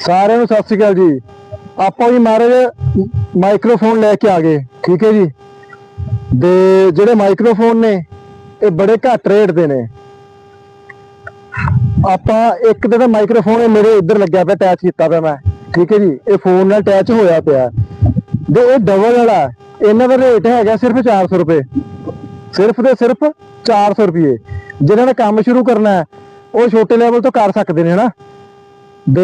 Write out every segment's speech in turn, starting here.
ਸਾਰਿਆਂ ਨੂੰ ਸਤਿ ਸ਼੍ਰੀ ਅਕਾਲ ਜੀ। ਆਪਾਂ ਜੀ ਮਹਾਰਾਜ ਮਾਈਕ੍ਰੋਫੋਨ ਲੈ ਕੇ ਆ ਗਏ, ਠੀਕ ਹੈ ਜੀ? ਦੇ ਜਿਹੜੇ ਮਾਈਕ੍ਰੋਫੋਨ ਨੇ, ਇਹ ਬੜੇ ਘੱਟ ਰੇਟ ਦੇ ਨੇ। ਆਪਾਂ ਇੱਕ ਤਾਂ ਮਾਈਕ੍ਰੋਫੋਨ ਇਹ ਮੇਰੇ ਇੱਧਰ ਲੱਗਿਆ ਪਿਆ ਅਟੈਚ ਕੀਤਾ ਪਿਆ ਮੈਂ, ਠੀਕ ਹੈ ਜੀ? ਇਹ ਫੋਨ ਨਾਲ ਅਟੈਚ ਹੋਇਆ ਪਿਆ। ਦੇ ਇਹ ਡਬਲ ਵਾਲਾ, ਇਹਨਾਂ ਦਾ ਰੇਟ ਹੈਗਾ ਸਿਰਫ 400 ਰੁਪਏ। ਸਿਰਫ ਤੇ ਸਿਰਫ 400 ਰੁਪਏ। ਜਿਨ੍ਹਾਂ ਨੇ ਕੰਮ ਸ਼ੁਰੂ ਕਰਨਾ ਹੈ, ਉਹ ਛੋਟੇ ਲੈਵਲ ਤੋਂ ਕਰ ਸਕਦੇ ਨੇ, ਹਨਾ? ਦੇ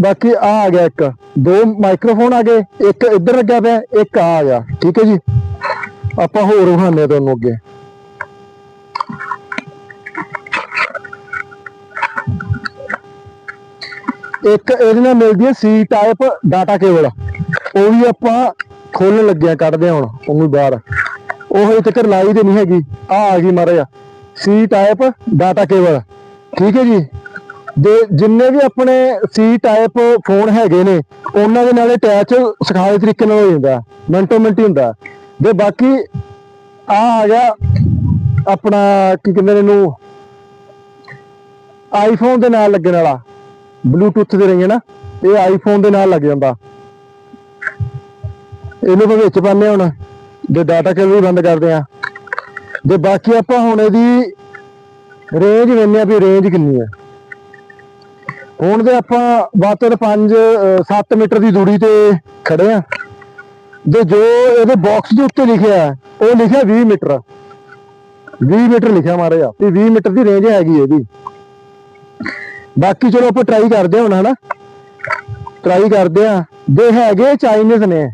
ਬਾਕੀ ਆ ਆ ਗਿਆ ਇੱਕ। ਦੋ ਮਾਈਕਰੋਫੋਨ ਆ ਗਏ, ਇੱਕ ਇੱਧਰ ਲੱਗਿਆ ਪਿਆ, ਇੱਕ ਆ ਆ ਗਿਆ। ਠੀਕ ਹੈ ਜੀ? ਆਪਾਂ ਹੋਰ ਵਿਖਾਉਂਦੇ ਤੁਹਾਨੂੰ ਅੱਗੇ। ਇੱਕ ਇਹਦੇ ਨਾਲ ਮਿਲਦੀ ਹੈ ਸੀ ਟਾਈਪ ਡਾਟਾ ਕੇਬਲ ਉਹ ਵੀ ਆਪਾਂ ਖੋਲਣ ਲੱਗੇ ਆ ਕੱਢਦੇ ਹਾਂ ਹੁਣ, ਉਹਨੂੰ ਬਾਹਰ। ਉਹ ਹਜੇ ਤੱਕ ਲਾਈ ਤੇ ਨਹੀਂ ਹੈਗੀ। ਆ ਆ ਗਈ ਮਹਾਰਾਜ ਸੀ ਟਾਈਪ ਡਾਟਾ ਕੇਬਲ ਠੀਕ ਹੈ ਜੀ? ਦੇ ਜਿੰਨੇ ਵੀ ਆਪਣੇ ਸੀ ਟਾਈਪ ਫੋਨ ਹੈਗੇ ਨੇ, ਉਹਨਾਂ ਦੇ ਨਾਲ ਅਟੈਚ ਸਿਖਾਏ ਤਰੀਕੇ ਨਾਲ ਹੋ ਜਾਂਦਾ, ਮਿੰਟੋ ਮਿੰਟ ਹੀ ਹੁੰਦਾ। ਤੇ ਬਾਕੀ ਆ ਆ ਗਿਆ ਆਪਣਾ ਕੀ ਕਹਿੰਦੇ ਨੇ ਇਹਨੂੰ ਆਈਫੋਨ ਦੇ ਨਾਲ ਲੱਗਣ ਵਾਲਾ ਬਲੂਟੁੱਥ ਦੇ ਰਹੀ ਹੈ ਨਾ, ਇਹ ਆਈਫੋਨ ਦੇ ਨਾਲ ਲੱਗ ਜਾਂਦਾ। ਇਹਨੂੰ ਆਪਾਂ ਵਿੱਚ ਪਾਉਂਦੇ ਹਾਂ ਹੁਣ ਦੇ ਡਾਟਾ ਕੇਬਲ ਵੀ ਬੰਦ ਕਰਦੇ ਆ ਦੇ ਬਾਕੀ ਆਪਾਂ ਹੁਣ ਇਹਦੀ ਰੇਂਜ ਵੇਖਦੇ ਆ ਵੀ ਰੇਂਜ ਕਿੰਨੀ ਹੈ। ਹੁਣ ਦੇ ਆਪਾਂ ਬਾਤਰ 5 7 ਮੀਟਰ ਦੀ ਦੂਰੀ ਤੇ ਖੜੇ ਆ। ਦੇ ਜੋ ਇਹਦੇ ਬਾਕਸ ਦੇ ਉੱਤੇ ਲਿਖਿਆ ਉਹ ਲਿਖਿਆ 20 ਮੀਟਰ। 20 ਮੀਟਰ ਲਿਖਿਆ ਮਾਰੇ ਆ ਤੇ 20 ਮੀਟਰ ਦੀ ਰੇਂਜ ਹੈਗੀ ਇਹਦੀ। ਬਾਕੀ ਚਲੋ ਆਪਾਂ ਟਰਾਈ ਕਰਦੇ ਹਾਂ ਹੁਣ, ਹਨਾ? ਟਰਾਈ ਕਰਦੇ ਆ। ਦੇ ਹੈਗੇ ਚਾਈਨੀਜ਼ ਨੇ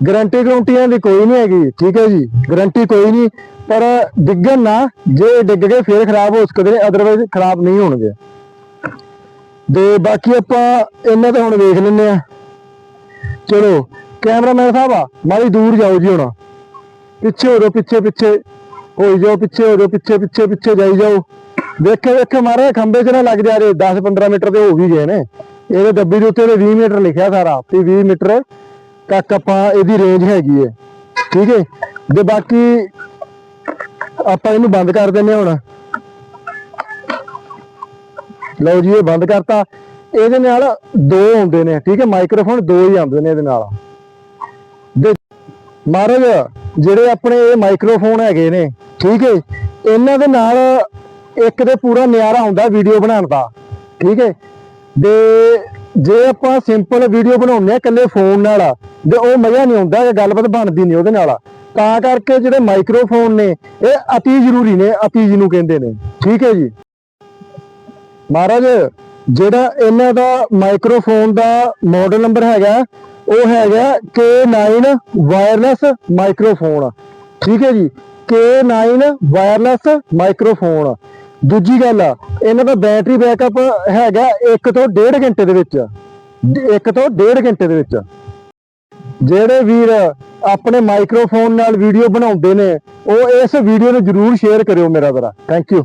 ਗਰੰਟੀ ਗਰੰਟੀਆਂ ਦੀ ਕੋਈ ਨਹੀਂ ਹੈਗੀ, ਠੀਕ ਹੈ ਜੀ? ਗਰੰਟੀ ਕੋਈ ਨਹੀਂ। ਪਰ ਡਿੱਗਣ ਨਾ, ਜੇ ਡਿੱਗ ਗਏ, ਫੇਰ ਖਰਾਬ ਹੋ ਸਕਦੇ ਨੇ ਅਦਰਵਾਈਜ਼ ਖਰਾਬ ਨਹੀਂ ਹੋਣਗੇ। ਦੇ ਬਾਕੀ ਆਪਾਂ ਇਹਨਾਂ ਤੇ ਹੁਣ ਵੇਖ ਲੈਂਦੇ ਆ ਚਲੋ, ਕੈਮਰਾਮੈਨ ਸਾਹਿਬ ਆ, ਮਾੜੀ ਦੂਰ ਜਾਓ ਜੀ ਹੁਣ। ਪਿੱਛੇ ਹੋ ਜਾਓ, ਪਿੱਛੇ ਪਿੱਛੇ। ਹੋਈ ਜਾਓ, ਪਿੱਛੇ ਹੋ ਜਾਓ, ਪਿੱਛੇ ਪਿੱਛੇ ਪਿੱਛੇ ਜਾਈ ਜਾਓ। ਵੇਖੇ ਵੇਖੇ ਮਾਰੇ ਖੰਬੇ 'ਚ ਨਾ ਲੱਗ ਜਾ ਰਹੇ 10 15 ਮੀਟਰ ਤੇ ਹੋ ਵੀ ਗਏ ਨੇ। ਇਹਦੇ ਡੱਬੀ ਦੇ ਉੱਤੇ ਤੇ 20 ਮੀਟਰ ਲਿਖਿਆ ਸਾਰਾ ਤੇ 20 ਮੀਟਰ ਤੱਕ ਆਪਾਂ ਇਹਦੀ ਰੇਂਜ ਹੈਗੀ ਹੈ। ਠੀਕ ਹੈ? ਤੇ ਬਾਕੀ ਆਪਾਂ ਇਹਨੂੰ ਬੰਦ ਕਰ ਦਿੰਨੇ ਹੁਣ। ਲਓ ਜੀ, ਇਹ ਬੰਦ ਕਰਤਾ। ਇਹਦੇ ਨਾਲ ਦੋ ਆਉਂਦੇ ਨੇ, ਠੀਕ ਹੈ? ਮਾਈਕ੍ਰੋਫੋਨ ਦੋ ਹੀ ਆਉਂਦੇ ਨੇ ਇਹਦੇ ਨਾਲ। ਦੇ ਮਹਾਰਾਜ, ਜਿਹੜੇ ਆਪਣੇ ਇਹ ਮਾਈਕ੍ਰੋਫੋਨ ਹੈਗੇ ਨੇ, ਠੀਕ ਹੈ? ਇਹਨਾਂ ਦੇ ਨਾਲ ਇੱਕ ਦੇ ਪੂਰਾ ਨਿਆਰਾ ਹੁੰਦਾ ਵੀਡੀਓ ਬਣਾਉਣ ਦਾ, ਠੀਕ ਹੈ? ਦੇ ਜੇ ਆਪਾਂ ਸਿੰਪਲ ਵੀਡੀਓ ਬਣਾਉਂਦੇ ਆ ਇਕੱਲੇ ਫੋਨ ਨਾਲ, ਤੇ ਉਹ ਮਜ਼ਾ ਨਹੀਂ ਆਉਂਦਾ, ਇਹ ਗੱਲਬਾਤ ਬਣਦੀ ਨਹੀਂ ਉਹਦੇ ਨਾਲ। ਤਾਂ ਕਰਕੇ ਜਿਹੜੇ ਮਾਈਕ੍ਰੋਫੋਨ ਨੇ, ਇਹ ਅਤੀ ਜ਼ਰੂਰੀ ਨੇ, ਅਤੀ ਜਿਹਨੂੰ ਕਹਿੰਦੇ ਨੇ, ਠੀਕ ਹੈ ਜੀ? ਮਹਾਰਾਜ ਜਿਹੜਾ ਇਹਨਾਂ ਦਾ ਮਾਈਕਰੋਫੋਨ ਦਾ ਮਾਡਲ ਨੰਬਰ ਹੈਗਾ ਉਹ ਹੈਗਾ K9 ਵਾਇਰਲੈਸ ਮਾਈਕਰੋਫੋਨ ਠੀਕ ਹੈ ਜੀ? K9 ਵਾਇਰਲੈਸ ਮਾਈਕਰੋਫੋਨ ਦੂਜੀ ਗੱਲ ਆ, ਇਹਨਾਂ ਦਾ ਬੈਟਰੀ ਬੈਕਅਪ ਹੈਗਾ 1 ਤੋਂ 1.5 ਘੰਟੇ ਦੇ ਵਿੱਚ। 1 ਤੋਂ 1.5 ਘੰਟੇ ਦੇ ਵਿੱਚ। ਜਿਹੜੇ ਵੀਰ ਆਪਣੇ ਮਾਈਕਰੋਫੋਨ ਨਾਲ ਵੀਡੀਓ ਬਣਾਉਂਦੇ ਨੇ ਉਹ ਇਸ ਵੀਡੀਓ ਨੂੰ ਜਰੂਰ ਸ਼ੇਅਰ ਕਰਿਓ ਮੇਰਾ ਵੀਰਾ ਥੈਂਕ ਯੂ